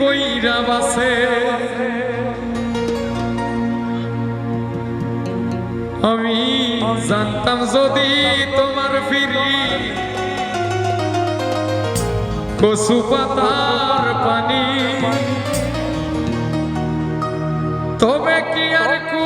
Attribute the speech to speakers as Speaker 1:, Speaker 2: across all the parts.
Speaker 1: কইরা বাসে। আমি জানতাম যদি তোমার ফিরি কচু পাতার পানি তবে কি আর কু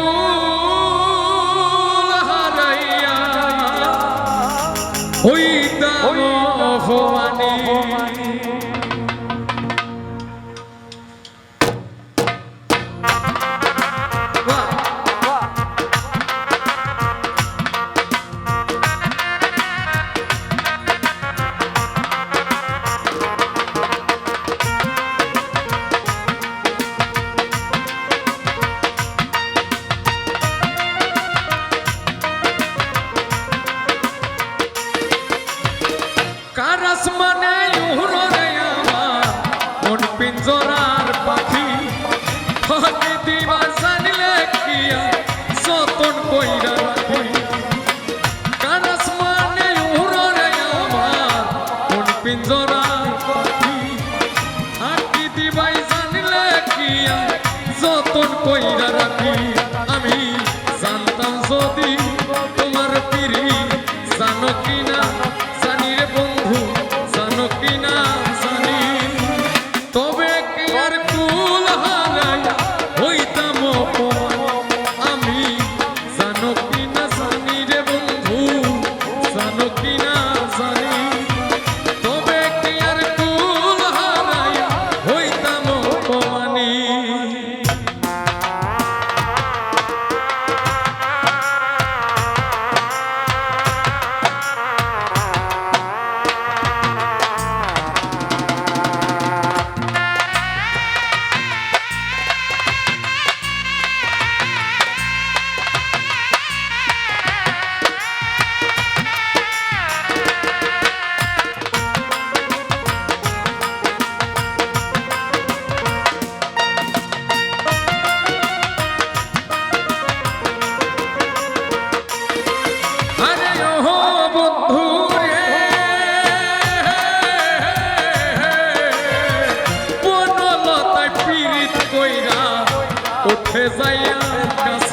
Speaker 2: জোড়া
Speaker 1: Gracias.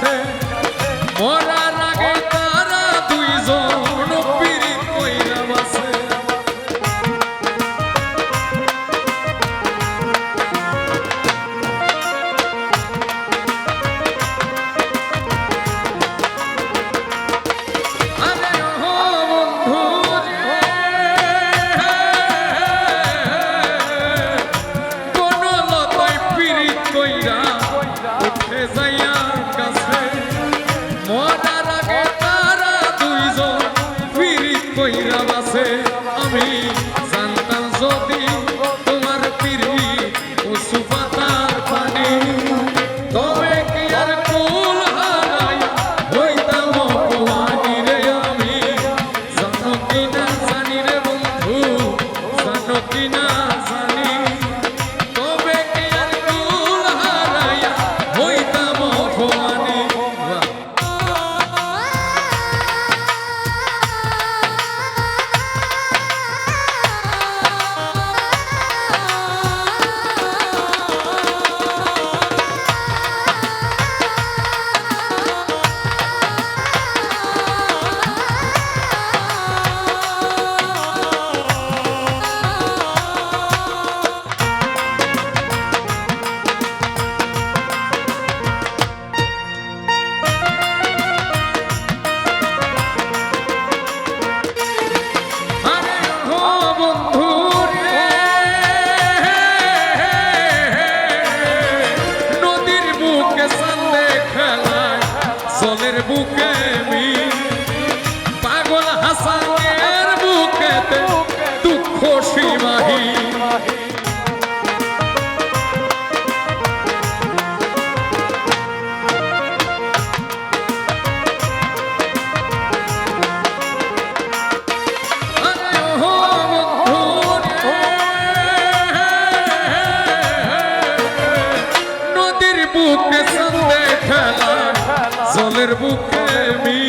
Speaker 1: বুকে মি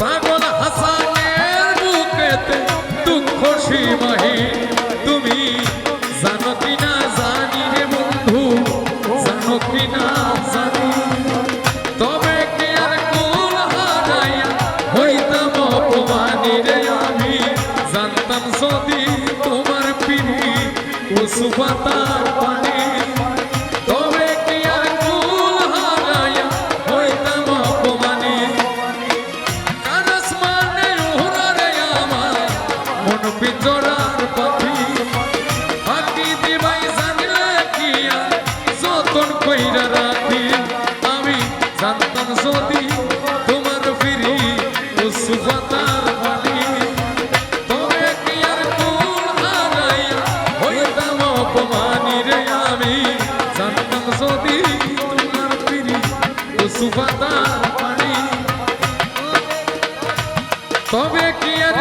Speaker 1: পাগল হাসানের বুকেতে দুঃখ সীমাহীন। তুমি জানো কি না জানি রে বন্ধু, জানো কি না জানি। তবে কি আর কুল হারাইয়া হইতাম অপমানি রে আমি? জানতাম যদি তোমার পিড়ি উসুপাতার সুবাদার পানি। তবে কি আর